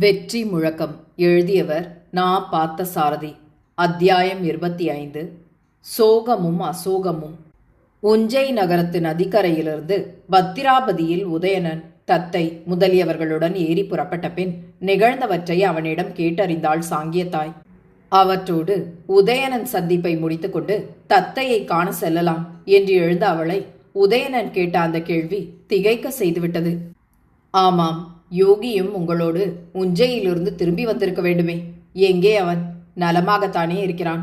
வெற்றி முழக்கம். எழுதியவர் நா. பார்த்த சாரதி அத்தியாயம் இருபத்தி ஐந்து. சோகமும் அசோகமும். உஞ்சை நகரத்து நதிக்கரையிலிருந்து பத்திராபதியில் உதயணன் தத்தை முதலியவர்களுடன் ஏறி புறப்பட்ட பின் நிகழ்ந்தவற்றை அவனிடம் கேட்டறிந்தாள் சாங்கியத்தாய். அவற்றோடு உதயணன் சந்திப்பை முடித்துக்கொண்டு தத்தையை காண செல்லலாம் என்று எழுந்த அவளை உதயணன் கேட்ட அந்த கேள்வி திகைக்க செய்துவிட்டது. ஆமாம் யோகியும் உங்களோடு உஞ்சையிலிருந்து திரும்பி வந்திருக்க வேண்டுமே. எங்கே அவன்? நலமாகத்தானே இருக்கிறான்.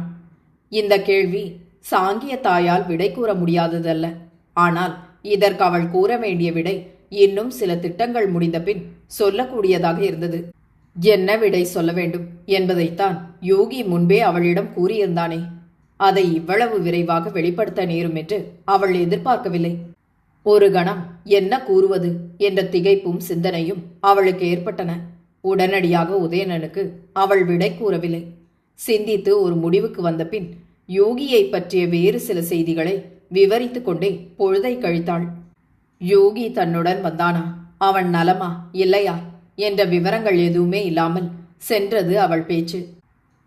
இந்த கேள்வி சாங்கிய தாயால் விடை கூற முடியாததல்ல. ஆனால் இதற்கு அவள் கூற வேண்டிய விடை இன்னும் சில திட்டங்கள் முடிந்த பின் சொல்லக்கூடியதாக இருந்தது. என்ன விடை சொல்ல வேண்டும் என்பதைத்தான் யோகி முன்பே அவளிடம் கூறியிருந்தானே. அதை இவ்வளவு விரைவாக வெளிப்படுத்த நேரும் என்று அவள் எதிர்பார்க்கவில்லை. ஒரு கணம் என்ன கூறுவது என்ற திகைப்பும் சிந்தனையும் அவளுக்கு ஏற்பட்டன. உடனடியாக உதயணனுக்கு அவள் விடை கூறவில்லை. சிந்தித்து ஒரு முடிவுக்கு வந்த பின் யோகியை பற்றிய வேறு சில செய்திகளை விவரித்துக் கொண்டே பொழுதை கழித்தாள். யோகி தன்னுடன் வந்தானா? அவன் நலமா? இல்லையா? என்ற விவரங்கள் எதுவுமே இல்லாமல் சென்றது அவள் பேச்சு.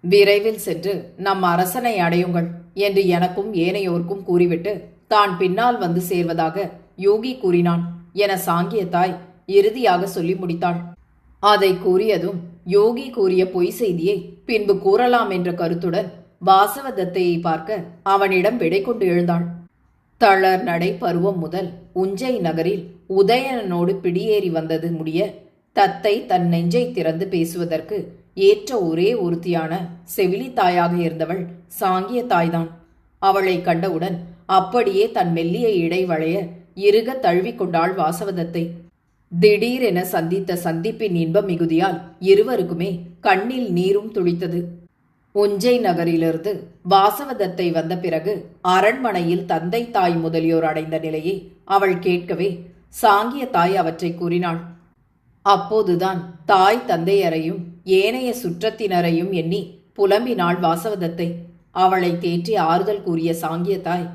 விரைவில் சென்று நம் அரசனை அடையுங்கள் என்று எனக்கும் ஏனையோர்க்கும் கூறிவிட்டு தான் பின்னால் வந்து சேர்வதாக யோகி கூறினான். என சாங்கிய தாய் இறுதியாக சொல்லி முடித்தாள். அதை கூறியதும் யோகி கூறிய பொய் செய்தியை பின்பு கூறலாம் என்ற கருத்துடன் வாசவதத்தையை பார்க்க அவனிடம் விடை கொண்டு எழுந்தாள் தளர் நடை பருவம் முதல் உஞ்சை நகரில் உதயணனோடு பிடியேறி வந்தது முடிய தத்தை தன் நெஞ்சை திறந்து பேசுவதற்கு ஏற்ற ஒரே ஒருத்தியான செவிலி தாயாக இருந்தவள் சாங்கிய தாய்தான் அவளை கண்டவுடன் அப்படியே தன் மெல்லிய இடை வளைய இறுக தழுவிக்கொண்டாள் வாசவதத்தை. திடீரென சந்தித்த சந்திப்பின் இன்ப மிகுதியால் இருவருக்குமே கண்ணில் நீரும் துளித்தது. உஞ்சை நகரிலிருந்து வாசவதத்தை வந்த பிறகு அரண்மனையில் தந்தை தாய் முதலியோர் அடைந்த நிலையை அவள் கேட்கவே சாங்கிய தாய் அவற்றை கூறினாள். அப்போதுதான் தாய் தந்தையரையும் ஏனைய சுற்றத்தினரையும் எண்ணி புலம்பினாள் வாசவதத்தை. அவளை தேற்றி ஆறுதல் கூறிய சாங்கிய தாய்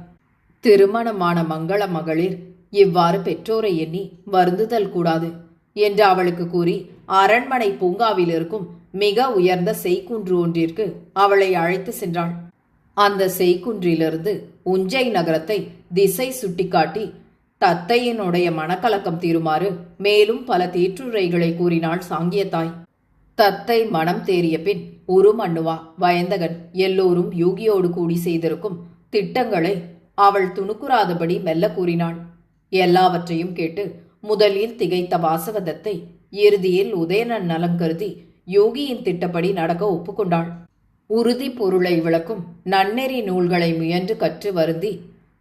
திருமணமான மங்கள மகளிர் இவ்வாறு பெற்றோரை எண்ணி வருந்துதல் கூடாது என்று அவளுக்கு கூறி அரண்மனை பூங்காவில் இருக்கும் மிக உயர்ந்த செய்குன்று ஒன்றிற்கு அவளை அழைத்து சென்றாள். அந்த செய்குன்றிலிருந்து உஞ்சை நகரத்தை திசை சுட்டிக்காட்டி தத்தையினுடைய மனக்கலக்கம் தீருமாறு மேலும் பல தீற்றுரைகளை கூறினாள் சாங்கியத்தாய். தத்தை மனம் தேறிய பின் உருமண்ணுவா வயந்தகன் எல்லோரும் யூகியோடு கூடி செய்திருக்கும் திட்டங்களை அவள் துணுக்குறாதபடி மெல்ல கூறினாள். எல்லாவற்றையும் கேட்டு முதலில் திகைத்த வாசவதத்தை இறுதியில் உதயணன் நலம் கருதி யோகியின் திட்டப்படி நடக்க ஒப்புக்கொண்டாள். உறுதி பொருளை விளக்கும் நன்னெறி நூல்களை முயன்று கற்று வருந்தி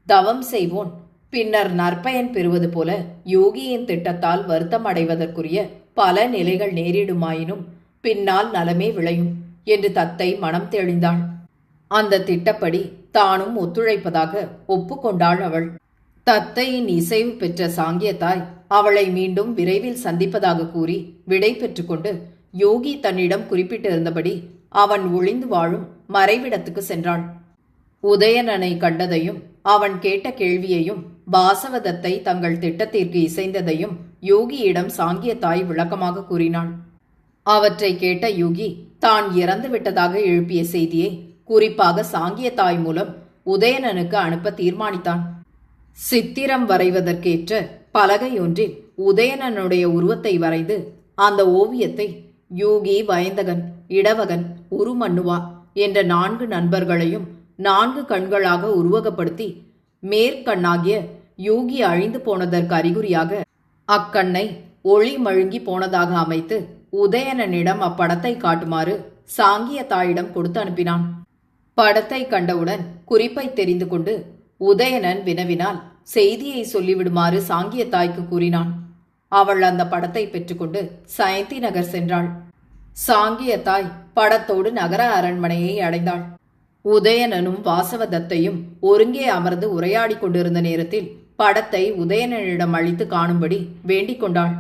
தவம் செய்வோன். பின்னர் நற்பயன் பெறுவது போல யோகியின் திட்டத்தால் வருத்தம் அடைவதற்குரிய பல நிலைகள் நேரிடுமாயினும் பின்னால் நலமே விளையும் என்று தத்தை மனம் தெளிந்தாள். அந்த திட்டப்படி தானும் ஒத்துழைப்பதாக ஒப்புக்கொண்டாள் அவள். தத்தையின் இசைவு பெற்ற சாங்கியத்தாய் அவளை மீண்டும் விரைவில் சந்திப்பதாக கூறி விடை பெற்றுக்கொண்டு யோகி தன்னிடம் குறிப்பிட்டிருந்தபடி அவன் ஒளிந்து வாழும் மறைவிடத்துக்கு சென்றாள். உதயணனை கண்டதையும் அவன் கேட்ட கேள்வியையும் பாசவதத்தை தங்கள் திட்டத்திற்கு இசைந்ததையும் யோகியிடம் சாங்கிய தாய் விளக்கமாக கூறினாள். அவற்றை கேட்ட யோகி தான் இறந்து விட்டதாக எழுப்பிய செய்தியை குறிப்பாக சாங்கிய தாய் மூலம் உதயணனுக்கு அனுப்ப தீர்மானித்தான். சித்திரம் வரைவதற்கேற்ற பலகையொன்றில் உதயணனுடைய உருவத்தை வரைந்து அந்த ஓவியத்தை யூகி வயந்தகன் இடவகன் உருமண்ணுவா என்ற நான்கு நண்பர்களையும் நான்கு கண்களாக உருவகப்படுத்தி மேற்கண்ணாகிய யூகி அழிந்து போனதற்கு அறிகுறியாக அக்கண்ணை ஒளி மழுங்கி போனதாக அமைத்து உதயணனிடம் அப்படத்தை காட்டுமாறு சாங்கிய தாயிடம் கொடுத்து அனுப்பினான். படத்தை கண்டவுடன் குறிப்பை தெரிந்து கொண்டு உதயணன் வினவினால் செய்தியை சொல்லிவிடுமாறு சாங்கிய தாய்க்கு கூறினான். அவள் அந்த படத்தை பெற்றுக்கொண்டு சயந்தி நகர் சென்றாள். சாங்கிய தாய் படத்தோடு நகர அரண்மனையை அடைந்தாள். உதயணனும் வாசவதத்தையும் ஒருங்கே அமர்ந்து உரையாடி கொண்டிருந்த நேரத்தில் படத்தை உதயணனிடம் அளித்து காணும்படி வேண்டிக் கொண்டாள்.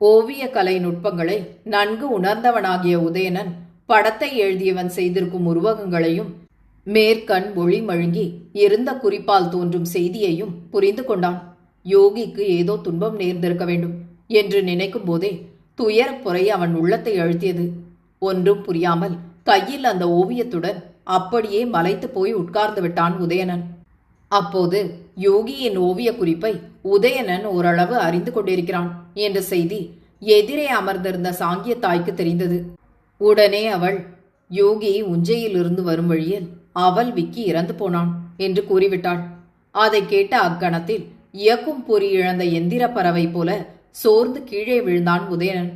ஓவிய கலை நுட்பங்களை நன்கு உணர்ந்தவனாகிய உதயணன் படத்தை எழுதியவன் செய்திருக்கும் உருவகங்களையும் மேற்கண் ஒளி மழுங்கி இருந்த குறிப்பால் தோன்றும் செய்தியையும் புரிந்து கொண்டான். யோகிக்கு ஏதோ துன்பம் நேர்ந்திருக்க வேண்டும் என்று நினைக்கும் போதே துயரப்புறை அவன் உள்ளத்தை அழுத்தியது. ஒன்றும் புரியாமல் கையில் அந்த ஓவியத்துடன் அப்படியே மலைத்து போய் உட்கார்ந்து விட்டான் உதயணன். அப்போது யோகியின் ஓவிய குறிப்பை உதயணன் ஓரளவு அறிந்து கொண்டிருக்கிறான் என்ற செய்தி எதிரே அமர்ந்திருந்த சாங்கிய தாய்க்கு தெரிந்தது. உடனே அவள் யோகி உஞ்சையிலிருந்து வரும் வழியில் அவள் விக்கி இறந்து போனான் என்று கூறிவிட்டாள். அதை கேட்ட அக்கணத்தில் இயக்கும் பொறி இழந்த எந்திர பறவை போல சோர்ந்து கீழே விழுந்தான் உதயணன்.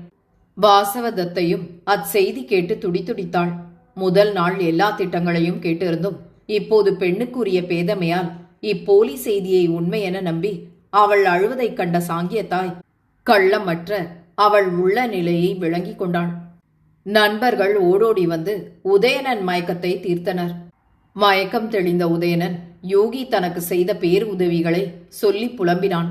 வாசவதத்தையும் அச்செய்தி கேட்டு துடித்துடித்தாள். முதல் நாள் எல்லா திட்டங்களையும் கேட்டிருந்தும் இப்போது பெண்ணுக்குரிய பேதமையால் இப்போலி செய்தியை உண்மை என நம்பி அவள் அழுவதைக் கண்ட சாங்கியத்தாய் கள்ளமற்ற அவள் உள்ள நிலையை விளங்கிக் கொண்டாள் நண்பர்கள் ஓடோடி வந்து உதயணன் மயக்கத்தை தீர்த்தனர். மயக்கம் தெளிந்த உதயணன் யோகி தனக்கு செய்த பேருதவிகளை சொல்லி புலம்பினான்.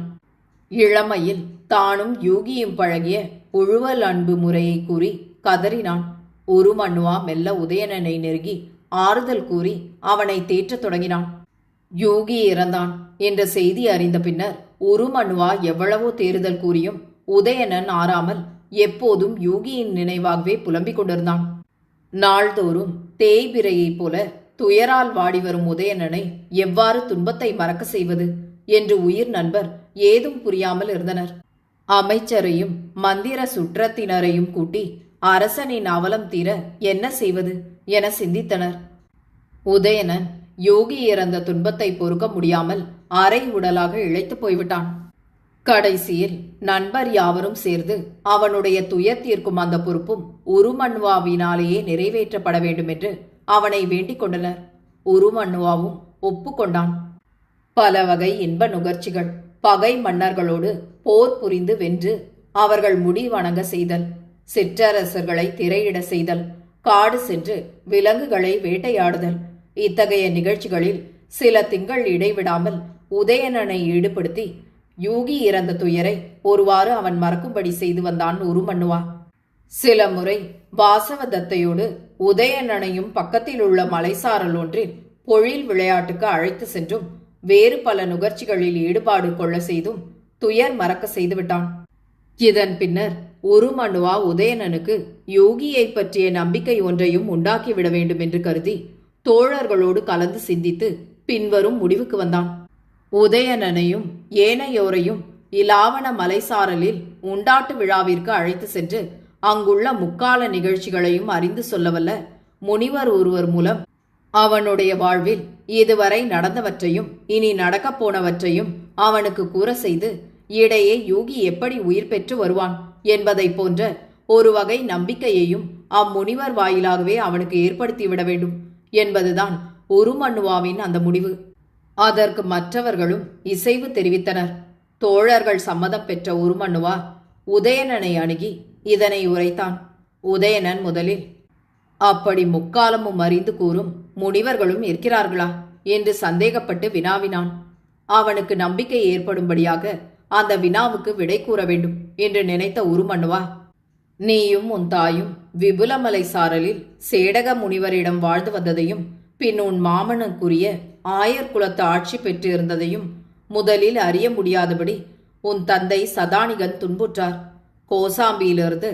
இளமையில் தானும் யோகியும் பழகிய உழுவல் அன்பு முறையை கூறி கதறினான். ஒரு மண்ணுவா மெல்ல உதயணனை நெருங்கி ஆறுதல் கூறி அவனை தேற்றத் தொடங்கினான். யோகி இறந்தான் என்ற செய்தி அறிந்த பின்னர் ஒரு மண்ணுவா எவ்வளவோ தேறுதல் கூறியும் உதயணன் ஆறாமல் எப்போதும் யோகியின் நினைவாகவே புலம்பிக் கொண்டிருந்தான். நாள்தோறும் தேய்பிரையைப் போல துயரால் வாடி வரும் உதயணனை எவ்வாறு துன்பத்தை மறக்க செய்வது? என்று உயிர் நண்பர் ஏதும் புரியாமல் இருந்தனர். அமைச்சரையும் மந்திர சுற்றத்தினரையும் கூட்டி அரசனின் அவலம் தீர என்ன செய்வது? என சிந்தித்தனர். உதயணன் யோகி இறந்த துன்பத்தை பொறுக்க முடியாமல் அரை உடலாக இழைத்துப் போய்விட்டான். கடைசியில் நண்பர் யாவரும் சேர்ந்து அவனுடைய துயர் தீர்க்கும் அந்த பொறுப்பும் உருமண்வாவினாலேயே நிறைவேற்றப்பட வேண்டும் என்று அவனை வேண்டிக் கொண்டனர். உருமண்ணுவாவும் ஒப்புக்கொண்டான். பல வகை இன்ப நுகர்ச்சிகள் பகை மன்னர்களோடு போர் புரிந்து வென்று அவர்கள் முடி வணங்க செய்தல் சிற்றரசர்களை திரையிட செய்தல் காடு சென்று விலங்குகளை வேட்டையாடுதல். இத்தகைய நிகழ்ச்சிகளில் சில திங்கள் இடைவிடாமல் உதயணனை ஈடுபடுத்தி யூகி இறந்த துயரை ஒருவாறு அவன் மறக்கும்படி செய்து வந்தான் உருமண்ணுவா. சில முறை வாசவதத்தையோடு உதயணனையும் பக்கத்தில் உள்ள மலைசாரல் ஒன்றில் பொழில் விளையாட்டுக்கு அழைத்து சென்றும் வேறு பல நுகர்ச்சிகளில் ஈடுபாடு கொள்ள செய்தும் துயர் மறக்க செய்துவிட்டான். இதன் பின்னர் உருமணுவா உதயணனுக்கு யோகியை பற்றிய நம்பிக்கை ஒன்றையும் உண்டாக்கிவிட வேண்டும் என்று கருதி தோழர்களோடு கலந்து சிந்தித்து பின்வரும் முடிவுக்கு வந்தான். உதயணனையும் ஏனையோரையும் இலாவண மலைசாரலில் உண்டாட்டு விழாவிற்கு அழைத்து சென்று அங்குள்ள முக்கால நிகழ்ச்சிகளையும் அறிந்து சொல்லவல்ல. முனிவர் ஒருவர் மூலம் அவனுடைய வாழ்வில் இதுவரை நடந்தவற்றையும் இனி நடக்கப் போனவற்றையும் அவனுக்கு கூற செய்து இடையே யோகி எப்படி உயிர் பெற்று வருவான் என்பதை போன்ற ஒரு வகை நம்பிக்கையையும் அம்முனிவர் வாயிலாகவே அவனுக்கு ஏற்படுத்திவிட வேண்டும் என்பதுதான் உருமண்ணுவாவின் அந்த முடிவு. அதற்கு மற்றவர்களும் இசைவு தெரிவித்தனர். தோழர்கள் சம்மதம் பெற்ற உருமண்ணுவா உதயணனை அணுகி இதனை உரைத்தான் உதயணன் முதலில். அப்படி முக்காலமும் அறிந்து கூறும் முனிவர்களும் இருக்கிறார்களா? என்று சந்தேகப்பட்டு வினாவினான். அவனுக்கு நம்பிக்கை ஏற்படும்படியாக அந்த வினாவுக்கு விடை கூற வேண்டும் என்று நினைத்த உருமண்ணுவா. நீயும் உன் தாயும் விபுலமலை சாரலில் சேடக முனிவரிடம் வாழ்ந்து வந்ததையும் பின் உன் மாமனுக்குரிய ஆயர் குலத்து ஆட்சி பெற்றிருந்ததையும் முதலில் அறிய முடியாதபடி உன் தந்தை சதானிகன் துன்புற்றார். கோசாம்பியிலிருந்து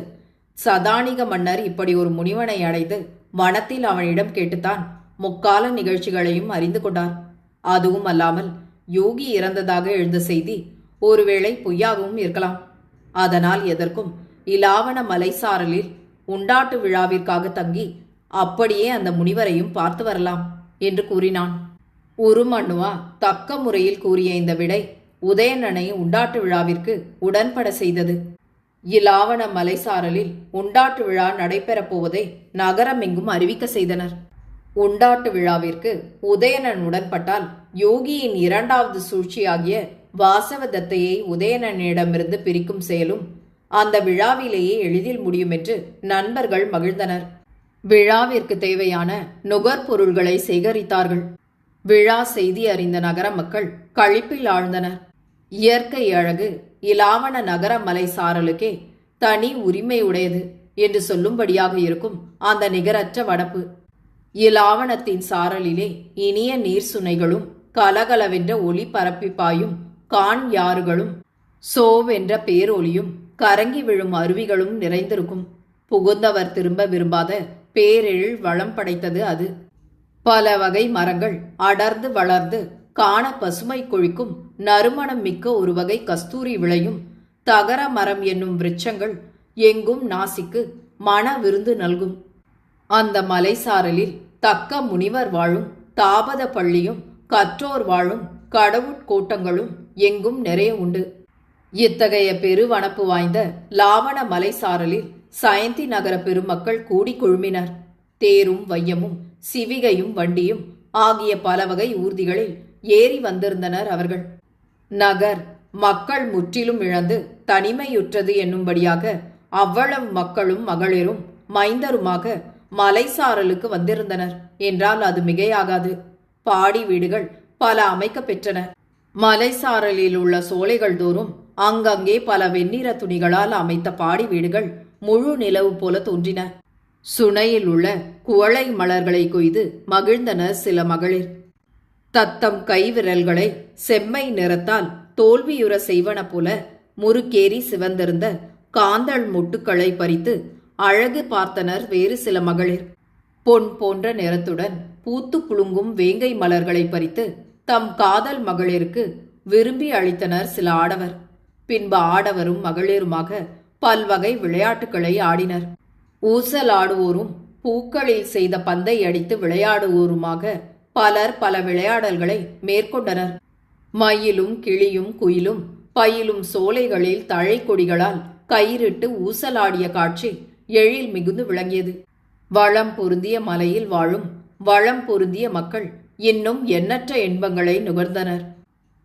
சதானிக மன்னர் இப்படி ஒரு முனிவனை அடைந்து வனத்தில் அவனிடம் கேட்டுத்தான் முக்கால நிகழ்ச்சிகளையும் அறிந்து கொண்டார். அதுவும் அல்லாமல் யோகி இறந்ததாக எழுந்த செய்தி ஒருவேளை பொய்யாகவும் இருக்கலாம். அதனால் எதற்கும் இலாவண மலைசாரலில் உண்டாட்டு விழாவிற்காக தங்கி அப்படியே அந்த முனிவரையும் பார்த்து வரலாம் என்று கூறினான். உருமண்ணுவா தக்க முறையில் கூறிய இந்த விடை உதயணனை உண்டாட்டு விழாவிற்கு உடன்பட செய்தது. இலாவண மலைசாரலில் உண்டாட்டு விழா நடைபெறப் போவதை நகரமெங்கும் அறிவிக்க செய்தனர். உண்டாட்டு விழாவிற்கு உதயணன் உடன்பட்டால் யோகியின் இரண்டாவது சூழ்ச்சியாகிய வாசவதத்தையை உதயணனிடமிருந்து பிரிக்கும் செயலும் அந்த விழாவிலேயே எளிதில் முடியும் என்று நண்பர்கள் மகிழ்ந்தனர். விழாவிற்கு தேவையான நுகர்பொருள்களை சேகரித்தார்கள். விழா செய்தி அறிந்த நகர மக்கள் கழிப்பில் ஆழ்ந்தனர். இயற்கை அழகு இலாவண நகர மலை சாரலுக்கே தனி உரிமை உடையது என்று சொல்லும்படியாக இருக்கும் அந்த நிகரற்ற வடப்பு. இலாவணத்தின் சாரலிலே இனிய நீர் சுனைகளும் கலகலவென்ற ஒளி பரப்பி பாயும் கான் யாறுகளும் சோவென்ற பேரொலியும் கரங்கி விழும் அருவிகளும் நிறைந்திருக்கும். புகுந்தவர் திரும்ப விரும்பாத பேரெழில் வளம் படைத்தது அது. பல வகை மரங்கள் அடர்ந்து வளர்ந்து காண பசுமை கொழிக்கும் நறுமணம் மிக்க ஒரு வகை கஸ்தூரி விளையும் தகர மரம் என்னும் விருட்சங்கள் எங்கும் நாசிக்கு மன விருந்து நல்கும். அந்த மலைசாரலில் தக்க முனிவர் வாழும் தாபத பள்ளியும் கற்றோர் வாழும் கடவுட்கோட்டங்களும் எங்கும் நிறைய உண்டு. இத்தகைய பெருவனப்பு வாய்ந்த லாவண மலைசாரலில் சயந்தி நகர பெருமக்கள் கூடி குழுமினர். தேரும் வையமும் சிவிகையும் வண்டியும் ஆகிய பல வகை ஊர்திகளில் ஏறி வந்திருந்தனர் அவர்கள். நகர் மக்கள் முற்றிலும் இழந்து தனிமையுற்றது என்னும்படியாக அவ்வளவு மக்களும் மகளிரும் மைந்தருமாக மலைசாரலுக்கு வந்திருந்தனர். என்றால் அது மிகையாகாது. பாடி வீடுகள் பல அமைக்கப் பெற்றன. மலைசாரலில் உள்ள சோலைகள் தோறும் அங்கங்கே பல வெண்ணிற துணிகளால் அமைத்த பாடி வீடுகள் முழு நிலவு போல தோன்றின. சுனையில் உள்ள குவளை மலர்களை கொய்து மகிழ்ந்தனர் சில மகளிர். தத்தம் கைவிரல்களை செம்மை நிறத்தால் தோல்வியுற செய்வன போல முறுக்கேறி சிவந்திருந்த காந்தள் மொட்டுக்களை பறித்து அழகு பார்த்தனர் வேறு சில மகளிர். பொன் போன்ற நிறத்துடன் பூத்து குலுங்கும் வேங்கை மலர்களை பறித்து தம் காதல் மகளிருக்கு விரும்பி அளித்தனர் சில ஆடவர். பின்பு ஆடவரும் மகளிருமாக பல்வகை விளையாட்டுகளை ஆடினர். ஊசல் ஆடுவோரும் பூக்களில் செய்த பந்தை அடித்து விளையாடுவோருமாக பலர் பல விளையாடல்களை மேற்கொண்டனர். மயிலும் கிளியும் குயிலும் பயிலும் சோலைகளில் தழை கொடிகளால் கயிறிட்டு ஊசலாடிய காட்சி எழில் மிகுந்து விளங்கியது. வளம் பொருந்திய மலையில் வாழும் வளம் பொருந்திய மக்கள் இன்னும் எண்ணற்ற இன்பங்களை நுகர்ந்தனர்.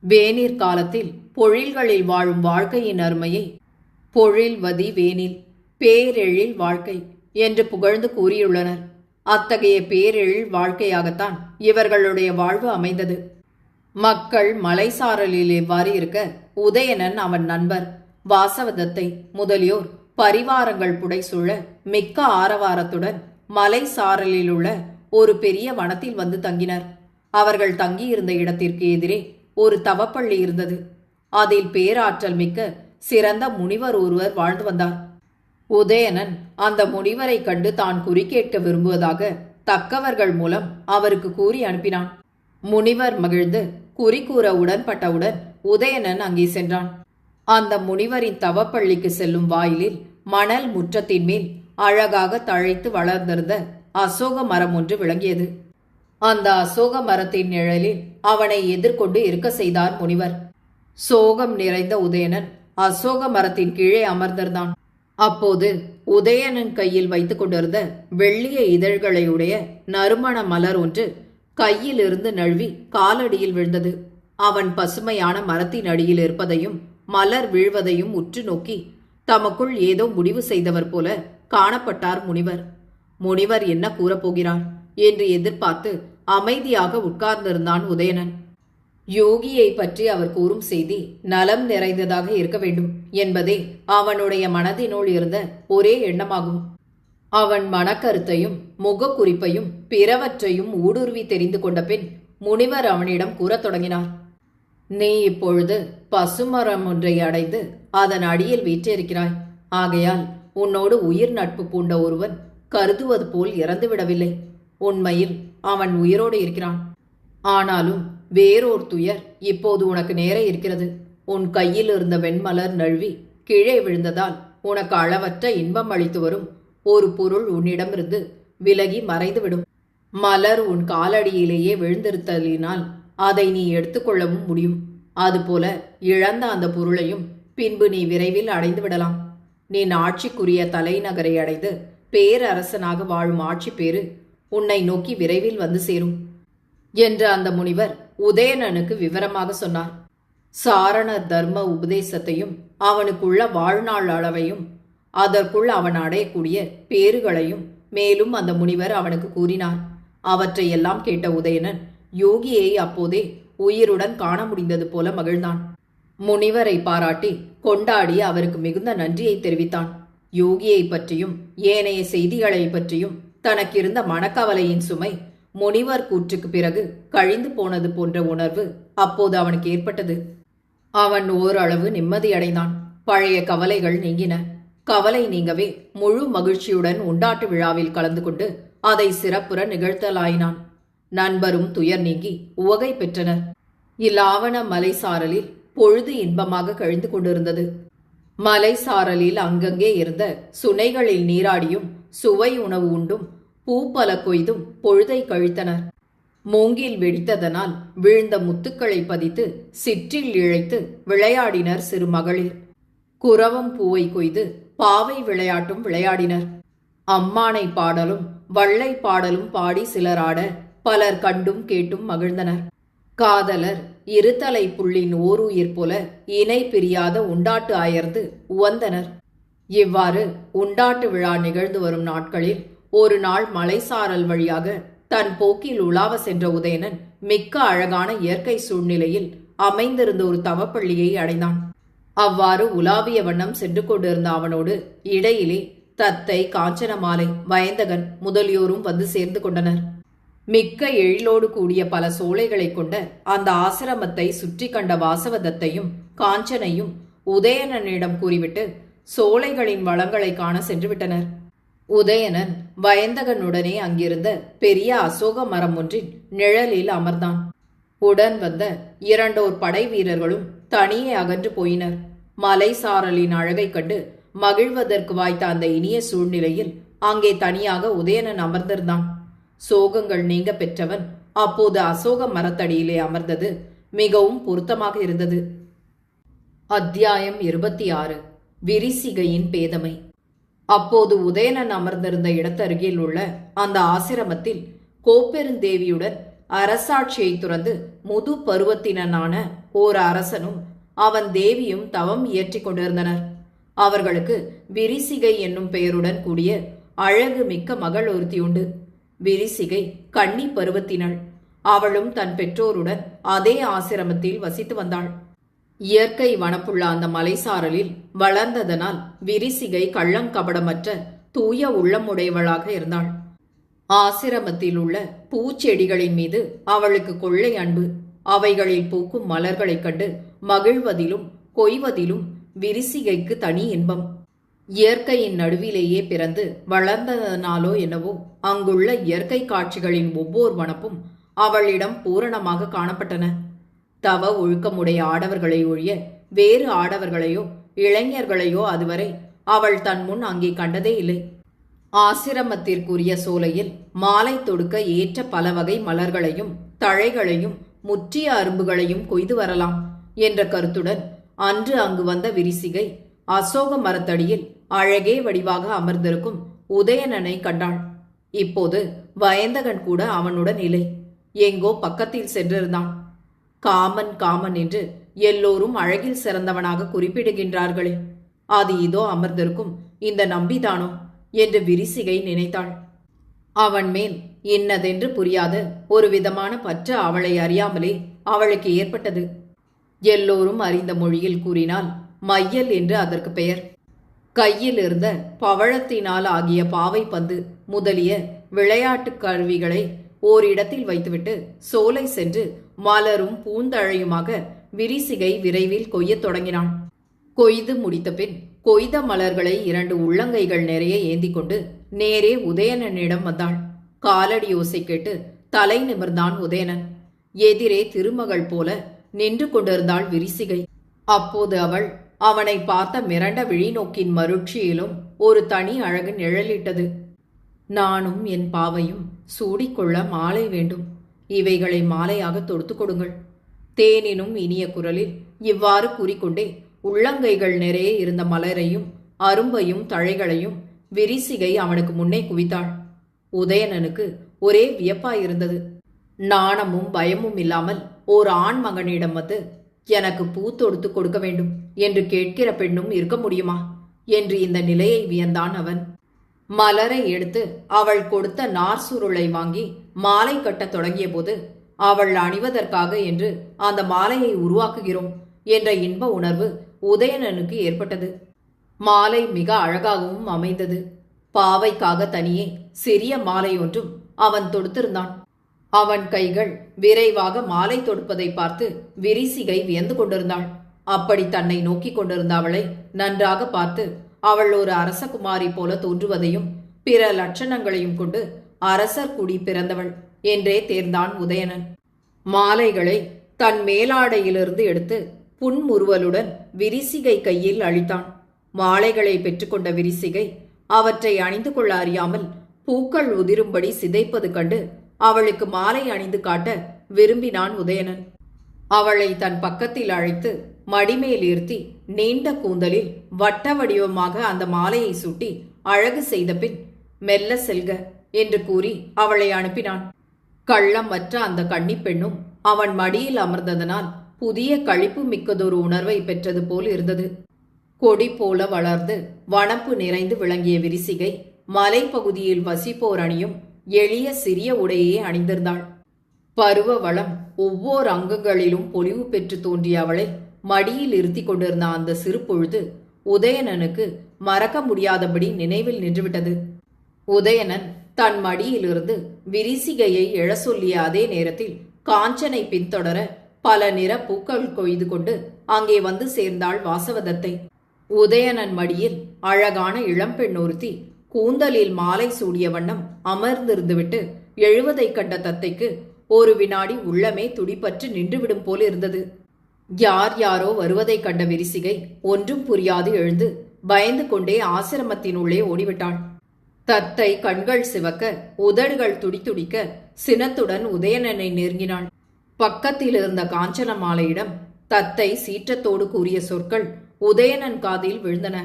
வேநீர் காலத்தில் பொழில்களில் வாழும் வாழ்க்கையின் அருமையை பொழில்வதி வேனில் பேரெழில் வாழ்க்கை என்று புகழ்ந்து கூறியுள்ளனர். அத்தகைய பேரில் வாழ்க்கையாகத்தான் இவர்களுடைய வாழ்வு அமைந்தது. மக்கள் மலைசாரலில் எவ்வாறு இருக்க உதயணன் அவன் நண்பர் வாசவதத்தை முதலியோர் பரிவாரங்கள் புடைசூழ மிக்க ஆரவாரத்துடன் மலை சாரலில் உள்ள ஒரு பெரிய வனத்தில் வந்து தங்கினர். அவர்கள் தங்கியிருந்த இடத்திற்கு எதிரே ஒரு தவப்பள்ளி இருந்தது. அதில் பேராற்றல் மிக்க சிறந்த முனிவர் ஒருவர் வாழ்ந்து வந்தார். உதயணன் அந்த முனிவரை கண்டு தான் குறி கேட்க விரும்புவதாக தக்கவர்கள் மூலம் அவருக்கு கூறி அனுப்பினான். முனிவர் மகிழ்ந்து குறி கூற உடன்பட்டவுடன் உதயணன் அங்கே சென்றான். அந்த முனிவரின் தவப்பள்ளிக்கு செல்லும் வாயிலில் மணல் முற்றத்தின் மேல் அழகாக தழைத்து வளர்ந்திருந்த அசோக மரம் ஒன்று விளங்கியது. அந்த அசோக மரத்தின் நிழலில் அவனை எதிர்கொண்டு இருக்க செய்தார் முனிவர். சோகம் நிறைந்த உதயணன் அசோக மரத்தின் கீழே அமர்ந்திருந்தான். அப்போது உதயணன் கையில் வைத்துக் கொண்டிருந்த வெள்ளிய இதழ்களையுடைய நறுமண மலர் ஒன்று கையிலிருந்து நழுவி காலடியில் விழுந்தது. அவன் பசுமையான மரத்தின் அடியில் இருப்பதையும் மலர் வீழ்வதையும் உற்று நோக்கி தமக்குள் ஏதோ முடிவு செய்தவர் போல காணப்பட்டார் முனிவர். முனிவர் என்ன கூறப்போகிறார் என்று எதிர்பார்த்து அமைதியாக உட்கார்ந்திருந்தான் உதயணன். யோகியை பற்றி அவர் கூறும் செய்தி நலம் நிறைந்ததாக இருக்க வேண்டும் என்பதே அவனுடைய மனதினுள் இருந்த ஒரே எண்ணமாகும். அவன் மனக்கருத்தையும் முகக்குறிப்பையும் பிறவற்றையும் ஊடுருவி தெரிந்து கொண்ட பின் முனிவர் அவனிடம் கூறத் தொடங்கினார். நீ இப்பொழுது பசுமரம் ஒன்றை அடைந்து அதன் அடியில் வீற்றிருக்கிறாய். ஆகையால் உன்னோடு உயிர் நட்பு பூண்ட ஒருவன் கருதுவது போல் இறந்துவிடவில்லை. உண்மையில் அவன் உயிரோடு இருக்கிறான். ஆனாலும் வேறோர் துயர் இப்போது உனக்கு நேர இருக்கிறது. உன் கையில் இருந்த வெண்மலர் நழுவி கீழே விழுந்ததால் உனக்கு அளவற்ற இன்பம் அளித்து வரும். ஒரு பொருள் உன்னிடமிருந்து விலகி மறைந்துவிடும். மலர் உன் காலடியிலேயே விழுந்திருத்தலினால் அதை நீ எடுத்துக்கொள்ளவும் முடியும். அதுபோல இழந்த அந்த பொருளையும் பின்பு நீ விரைவில் அடைந்து விடலாம் நீ ஆட்சிக்குரிய தலைநகரை அடைந்து பேரரசனாக வாழும் ஆட்சி பேரு உன்னை நோக்கி விரைவில் வந்து சேரும். என்று அந்த முனிவர் உதயணனுக்கு விவரமாக சொன்னார். சாரண தர்ம உபதேசத்தையும் அவனுக்குள்ள வாழ்நாள் அளவையும் அதற்குள் அவன் அடையக்கூடிய பேறுகளையும் மேலும் அந்த முனிவர் அவனுக்கு கூறினார். அவற்றையெல்லாம் கேட்ட உதயணன் யோகியை அப்போதே உயிருடன் காண முடிந்தது போல மகிழ்ந்தான். முனிவரை பாராட்டி கொண்டாடி அவருக்கு மிகுந்த நன்றியை தெரிவித்தான். யோகியை பற்றியும் ஏனைய செய்திகளை பற்றியும் தனக்கிருந்த மனக்கவலையின் சுமை முனிவர் கூற்றுக்கு பிறகு கழிந்து போனது போன்ற உணர்வு அப்போது அவனுக்கு ஏற்பட்டது. அவன் ஓரளவு நிம்மதியடைந்தான். பழைய கவலைகள் நீங்கின. கவலை நீங்கவே முழு மகிழ்ச்சியுடன் உண்டாட்டு விழாவில் கலந்து கொண்டு அதை சிறப்புற நிகழ்த்தலாயினான். நண்பரும் துயர் நீங்கி உவகை பெற்றனர். இல்லாவண மலை சாரலில் பொழுது இன்பமாக கழிந்து கொண்டிருந்தது. மலை சாரலில் அங்கங்கே இருந்த சுனைகளில் நீராடியும் சுவை உணவு உண்டும் பூப்பல கொய்தும் பொழுதை கழித்தனர். மூங்கில் வெடித்ததனால் விழுந்த முத்துக்களை பதித்து சிற்றில் இழைத்து விளையாடினர் சிறு மகளிர். குரவம் பூவை கொய்து பாவை விளையாட்டும் விளையாடினர். அம்மானை பாடலும் வள்ளை பாடலும் பாடி சிலராட பலர் கண்டும் கேட்டும் மகிழ்ந்தனர். காதலர் இருதலை புள்ளின் ஓருயிர் போல இணை பிரியாத உண்டாட்டு அயர்ந்து உவந்தனர். இவ்வாறு உண்டாட்டு விழா நிகழ்ந்து வரும் நாட்களில் ஒரு நாள் மலைசாரல் வழியாக தன் போக்கில் உலாவ சென்ற உதயணன் மிக்க அழகான இயற்கை சூழ்நிலையில் அமைந்திருந்த ஒரு தவப்பள்ளியை அடைந்தான். அவ்வாறு உலாவிய வண்ணம் சென்று கொண்டிருந்த அவனோடு இடையிலே தத்தை காஞ்சனமாலை வயந்தகன் முதலியோரும் வந்து சேர்ந்து கொண்டனர். மிக்க எழிலோடு கூடிய பல சோலைகளைக் கொண்ட அந்த ஆசிரமத்தை சுற்றி கண்ட வாசவதத்தையும் காஞ்சனையும் உதயணனிடம் கூறிவிட்டு சோலைகளின் வளங்களை காண சென்று விட்டனர் உதயணன் வயந்தகனுடனே அங்கிருந்த பெரிய அசோக மரம் ஒன்றின் நிழலில் அமர்ந்தான். உடன் வந்த இரண்டோர் படை வீரர்களும் தனியே அகன்று போயினர். மலை சாரலின் அழகைக் கண்டு மகிழ்வதற்கு வாய்த்த அந்த இனிய சூழ்நிலையில் அங்கே தனியாக உதயணன் அமர்ந்திருந்தான். சோகங்கள் நீங்க பெற்றவன் அப்போது அசோக மரத்தடியிலே அமர்ந்தது மிகவும் பொருத்தமாக இருந்தது. அத்தியாயம் இருபத்தி ஆறு. விரிசிகையின் பேதமை. அப்போது உதயணன் அமர்ந்திருந்த இடத்தருகில் உள்ள அந்த ஆசிரமத்தில் கோப்பெருந்தேவியுடன் அரசாட்சியை துறந்து முது பருவத்தினனான ஓர் அரசனும் அவன் தேவியும் தவம் இயற்றிக் கொண்டிருந்தனர். அவர்களுக்கு விரிசிகை என்னும் பெயருடன் கூடிய அழகு மிக்க மகள் ஒருத்தி உண்டு விரிசிகை கன்னி பருவத்தினள். அவளும் தன் பெற்றோருடன் அதே ஆசிரமத்தில் வசித்து வந்தாள். இயற்கை வனப்புள்ள அந்த மலைசாரலில் வளர்ந்ததனால் விரிசிகை கள்ளங்கபடமற்ற தூய உள்ளமுடையவளாக இருந்தாள். ஆசிரமத்தில் உள்ள பூச்செடிகளின் மீது அவளுக்கு கொள்ளை அன்பு. அவைகளில் பூக்கும் மலர்களைக் கண்டு மகிழ்வதிலும் கொய்வதிலும் விரிசிகைக்கு தனி இன்பம். இயற்கையின் நடுவிலேயே பிறந்து வளர்ந்ததனாலோ என்னவோ அங்குள்ள இயற்கை காட்சிகளின் ஒவ்வொரு வனப்பும் அவளிடம் பூரணமாக காணப்பட்டன. தவ ஒழுக்கமுடைய ஆடவர்களை ஒழிய வேறு ஆடவர்களையோ இளைஞர்களையோ அதுவரை அவள் தன் முன் அங்கே கண்டதே இல்லை. ஆசிரமத்திற்குரிய சோலையில் மாலை தொடுக்க ஏற்ற பல வகை மலர்களையும் தழைகளையும் முற்றிய அரும்புகளையும் கொய்து வரலாம் என்ற கருத்துடன் அன்று அங்கு வந்த விரிசிகை அசோக மரத்தடியில் அழகே வடிவாக அமர்ந்திருக்கும் உதயணனை கண்டாள். இப்போது வயந்தகன் கூட அவனுடன் இல்லை. எங்கோ பக்கத்தில் சென்றிருந்தான். காமன் காமன் என்று எல்லோரும் அழகில் சிறந்தவனாக குறிப்பிடுகின்றார்களே. அது இதோ அமர்ந்திருக்கும். இந்த நம்பிதானோ? என்று விரிசிகை நினைத்தாள். அவன் மேல் இன்னதென்று புரியாத ஒரு விதமான பற்று அவளை அறியாமலே அவளுக்கு ஏற்பட்டது. எல்லோரும் அறிந்த மொழியில் கூறினால் மையல் என்று அதற்கு பெயர். கையில் இருந்த பவழத்தினால் ஆகிய பாவை பந்து முதலிய விளையாட்டுக் கருவிகளை ஓரிடத்தில் வைத்துவிட்டு சோலை சென்று மலரும் பூந்தழையுமாக விரிசிகை விரைவில் கொய்யத் தொடங்கினான். கொய்து முடித்த பின் கொய்த மலர்களை இரண்டு உள்ளங்கைகள் நிறைய ஏந்தி கொண்டு நேரே உதயணனிடம் வந்தாள் காலடி ஓசை கேட்டு தலை நிமிர்ந்தான் உதயணன். எதிரே திருமகள் போல நின்று கொண்டிருந்தாள் விரிசிகை. அப்போது அவள் அவனை பார்த்த மிரண்ட விழிநோக்கின் மருட்சியிலும் ஒரு தனி அழகு நிழலிட்டது. நானும் என் பாவையும் சூடிக்கொள்ள மாலை வேண்டும். இவைகளை மாலையாக தொடுத்து கொடுங்கள். தேனினும் இனிய குரலில் இவ்வாறு கூறிக்கொண்டே உள்ளங்கைகள் நிறைய இருந்த மலரையும் அரும்பையும் தழைகளையும் விரிசிகை அவனுக்கு முன்னே குவித்தாள். உதயணனுக்கு ஒரே வியப்பாயிருந்தது. நாணமும் பயமும் இல்லாமல் ஓர் ஆண் மகனிடம் வந்து எனக்கு பூ தொடுத்து கொடுக்க வேண்டும். என்று கேட்கிற பெண்ணும் இருக்க முடியுமா என்று இந்த நிலையை வியந்தான் அவன். மலரை எடுத்து அவள் கொடுத்த நார் சுருளை வாங்கி மாலை கட்டத் தொடங்கிய போது அவள் அணிவதற்காக என்று அந்த மாலையை உருவாக்குகிறோம் என்ற இன்ப உணர்வு உதயணனுக்கு ஏற்பட்டது. மாலை மிக அழகாகவும் அமைந்தது. பாவைக்காக தனியே சிறிய மாலை ஒன்றும் அவன் தொடுத்திருந்தான். அவன் கைகள் விரைவாக மாலை தொடுப்பதை பார்த்து விரிசிகை வியந்து கொண்டிருந்தாள். அப்படி தன்னை நோக்கிக் கொண்டிருந்த அவளை நன்றாக பார்த்து அவள் ஒரு அரசகுமாரி போல தோன்றுவதையும் பிற லட்சணங்களையும் கொண்டு அரசர் குடி பிறந்தவள் என்றே தேர்ந்தான் உதயணன். மாலைகளை தன் மேலாடையிலிருந்து எடுத்து புன்முறுவலுடன் விரிசிகை கையில் அளித்தான் மாலைகளை பெற்றுக்கொண்ட விரிசிகை அவற்றை அணிந்து கொள்ள அறியாமல் பூக்கள் உதிரும்படி சிதைப்பது கண்டு அவளுக்கு மாலை அணிந்து காட்ட விரும்பினான் உதயணன். அவளை தன் பக்கத்தில் அழைத்து மடிமேல் இருத்தி நீண்ட கூந்தலில் வட்ட வடிவமாக அந்த மாலையை சூட்டி அழகு செய்த பின் மெல்ல செல்க என்று கூறி அவளை அனுப்பினான். கள்ளமற்ற அந்த கன்னிப்பெண்ணும் அவன் மடியில் அமர்ந்ததனால் புதிய கழிப்பு மிக்கதொரு உணர்வை பெற்றது போல் இருந்தது. கொடி போல வளர்ந்து வனப்பு நிறைந்து விளங்கிய விரிசிகை மலைப்பகுதியில் வசிப்போர் அணியும் எளிய சிறிய உடையே அணிந்திருந்தாள். பருவ வளம் ஒவ்வொரு அங்கங்களிலும் பொலிவு பெற்று தோன்றிய அவளை மடியில் இருத்தி கொண்டிருந்த அந்த சிறு பொழுது உதயணனுக்கு மறக்க முடியாதபடி நினைவில் நின்றுவிட்டது. உதயணன் தன் மடியிலிருந்து விரிசிகையை எழ சொல்லிய அதே நேரத்தில் காஞ்சனை பின்தொடர பல நிற பூக்கள் கொய்து கொண்டு அங்கே வந்து சேர்ந்தாள் வாசவதத்தை. உதயணன் மடியில் அழகான இளம்பெண் ஒருத்தி கூந்தலில் மாலை சூடிய வண்ணம் அமர்ந்திருந்துவிட்டு எழுவதைக் கண்ட தத்தைக்கு ஒரு வினாடி உள்ளமே துடிப்பற்று நின்றுவிடும் போல் இருந்தது யார் யாரோ வருவதைக் கண்ட விரிசிகை ஒன்றும் புரியாது எழுந்து பயந்து கொண்டே ஆசிரமத்தினுள்ளே ஓடிவிட்டாள். தத்தை கண்கள் சிவக்க உதடுகள் துடித்துடிக்க சினத்துடன் உதயணனை நெருங்கினாள். பக்கத்தில் இருந்த காஞ்சனமாலையிடம் தத்தை சீற்றத்தோடு கூறிய சொற்கள் உதயணன் காதில் விழுந்தன.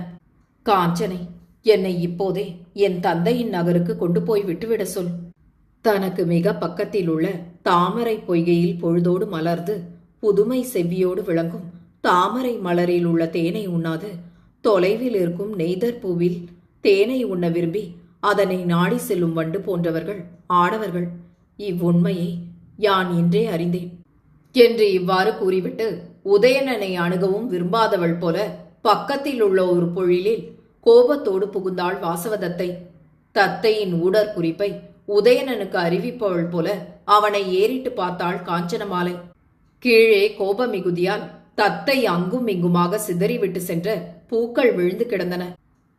காஞ்சனை என்னை இப்போதே என் தந்தையின் நகருக்கு கொண்டு போய் விட்டுவிட சொல். தனக்கு மிக பக்கத்தில் உள்ள தாமரை பொய்கையில் பொழுதோடு மலர்ந்து புதுமை செவ்வியோடு விளங்கும் தாமரை மலரில் உள்ள தேனை உண்ணாது. தொலைவில் இருக்கும் நெய்தர் பூவில் தேனை உண்ண விரும்பி அதனை நாடி செல்லும் வண்டு போன்றவர்கள் ஆடவர்கள். இவ்வுண்மையை யான் இன்றே அறிந்தேன். என்று இவ்வாறு கூறிவிட்டு உதயணனை அணுகவும் விரும்பாதவள் போல பக்கத்தில் உள்ள ஒரு பொழிலில் கோபத்தோடு புகுந்தாள் வாசவதத்தை. தத்தையின் ஊடற் குறிப்பை உதயணனுக்கு அறிவிப்பவள் போல அவனை ஏறிட்டு பார்த்தாள் காஞ்சனமாலை. கீழே கோப மிகுதியால் தத்தை அங்கும் இங்குமாக சிதறிவிட்டு சென்ற பூக்கள் விழுந்து கிடந்தன.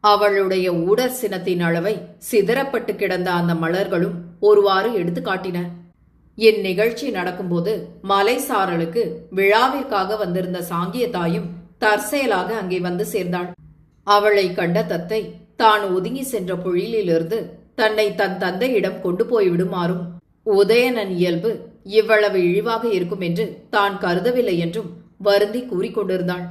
அவளுடைய ஊடர் சினத்தின் அளவை சிதறப்பட்டு கிடந்த அந்த மலர்களும் ஒருவாறு எடுத்து காட்டின. இந்நிகழ்ச்சி நடக்கும்போது மலை சாரலுக்கு விழாவிற்காக வந்திருந்த சாங்கிய தாயும் தற்செயலாக அங்கே வந்து சேர்ந்தாள். அவளை கண்ட தத்தை தான் ஒதுங்கி சென்ற பொழிலிலிருந்து தன்னை தன் தந்தையிடம் கொண்டு போய் விடுமாறும் உதயணன் இயல்பு இவ்வளவு இழிவாக இருக்கும் என்று தான் கருதவில்லை என்றும் வருந்தி கூறிக்கொண்டிருந்தாள்.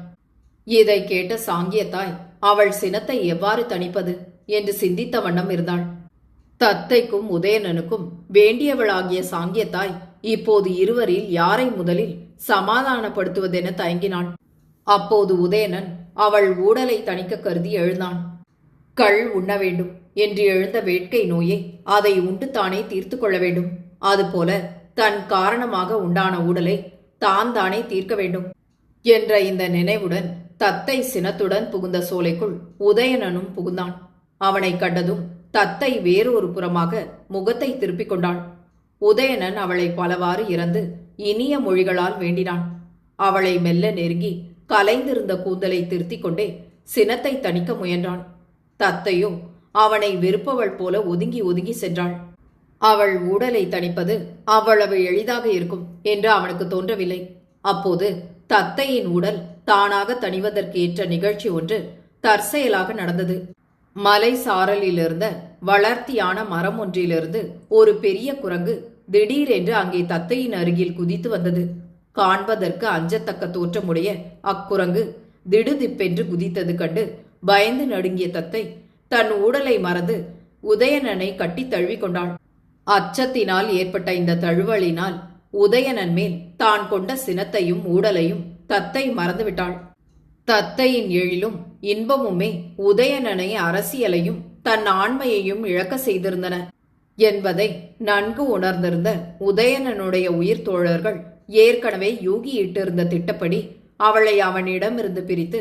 இதை கேட்ட சாங்கியத்தாய் அவள் சினத்தை எவ்வாறு தணிப்பது என்று சிந்தித்த வண்ணம் இருந்தாள். தத்தைக்கும் உதயணனுக்கும் வேண்டியவளாகிய சாங்கியத்தாய் இப்போது இருவரில் யாரை முதலில் சமாதானப்படுத்துவதென தயங்கினாள். அப்போது உதயணன் அவள் ஊடலை தணிக்க கருதி எழுந்தான். கள் உண்ண வேண்டும் என்று எழுந்த வேட்கை நோயை அதை உண்டு தானே தீர்த்து கொள்ள வேண்டும். அதுபோல தன் காரணமாக உண்டான ஊடலை தான் தானே தீர்க்க வேண்டும் என்ற இந்த நினைவுடன் தத்தை சினத்துடன் புகுந்த சோலைக்குள் உதயணனும் புகுந்தான். அவனை கண்டதும் தத்தை வேறொரு புறமாக முகத்தை திருப்பிக் கொண்டாள். உதயணன் அவளை பலவாறு இறந்து இனிய மொழிகளால் வேண்டினான். அவளை மெல்ல நெருங்கி கலைந்திருந்த கூந்தலை திருத்திக் கொண்டே சினத்தை தணிக்க முயன்றான். தத்தையோ அவனை வெறுப்பவள் போல ஒதுங்கி ஒதுங்கி சென்றாள். அவள் ஊடலை தணிப்பது அவ்வளவு எளிதாக இருக்கும் என்று அவனுக்கு தோன்றவில்லை. அப்போது தத்தையின் உடல் தானாக தணிவதற்கு ஏற்ற நிகழ்ச்சி ஒன்று தற்செயலாக நடந்தது. மலை சாரலிலிருந்த வளர்த்தியான மரம் ஒன்றிலிருந்து ஒரு பெரிய குரங்கு திடீரென்று அங்கே தத்தையின் அருகில் குதித்து வந்தது. காண்பதற்கு அஞ்சத்தக்க தோற்றமுடைய அக்குரங்கு திடுதிப்பென்று குதித்தது கண்டு பயந்து நடுங்கிய தத்தை தன் ஊடலை மறந்து உதயணனை கட்டி தழுவிக்கொண்டாள் அச்சத்தினால் ஏற்பட்ட இந்த தழுவலினால் உதயணன் மேல் தான் கொண்ட சினத்தையும் ஊடலையும் தத்தை மறந்துவிட்டாள். தத்தையின் எழிலும் இன்பமுமே உதயணனை அரசியலையும் தன் ஆண்மையையும் இழக்க செய்திருந்தன. என்பதை நன்கு உணர்ந்திருந்த உதயணனுடைய உயிர் தோழர்கள் ஏற்கனவே யூகியிட்டிருந்த திட்டப்படி அவளை அவனிடமிருந்து பிரித்து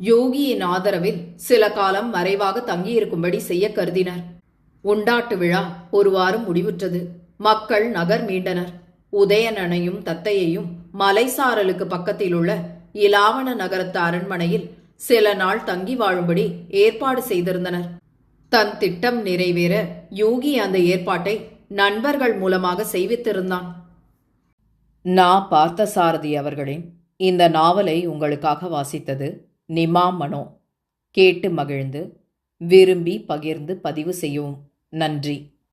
யோகியின் ஆதரவில் சில காலம் மறைவாக தங்கியிருக்கும்படி செய்ய கருதினர். உண்டாட்டு விழா ஒரு வாரம் முடிவுற்றது. மக்கள் நகர் மீண்டனர். உதயணனையும் தத்தையையும் மலைசாரலுக்கு பக்கத்தில் உள்ள இலாவண நகரத்து அரண்மனையில் சில நாள் தங்கி வாழும்படி ஏற்பாடு செய்திருந்தனர். தன் திட்டம் நிறைவேற யூகி அந்த ஏற்பாட்டை நண்பர்கள் மூலமாக செய்வித்திருந்தான். நான் பார்த்த சாரதி அவர்களின் இந்த நாவலை உங்களுக்காக வாசித்தது நிமா மனோ கேட்டு மகிழ்ந்து விரும்பி பகிர்ந்து பதிவு செய்யவும். நன்றி.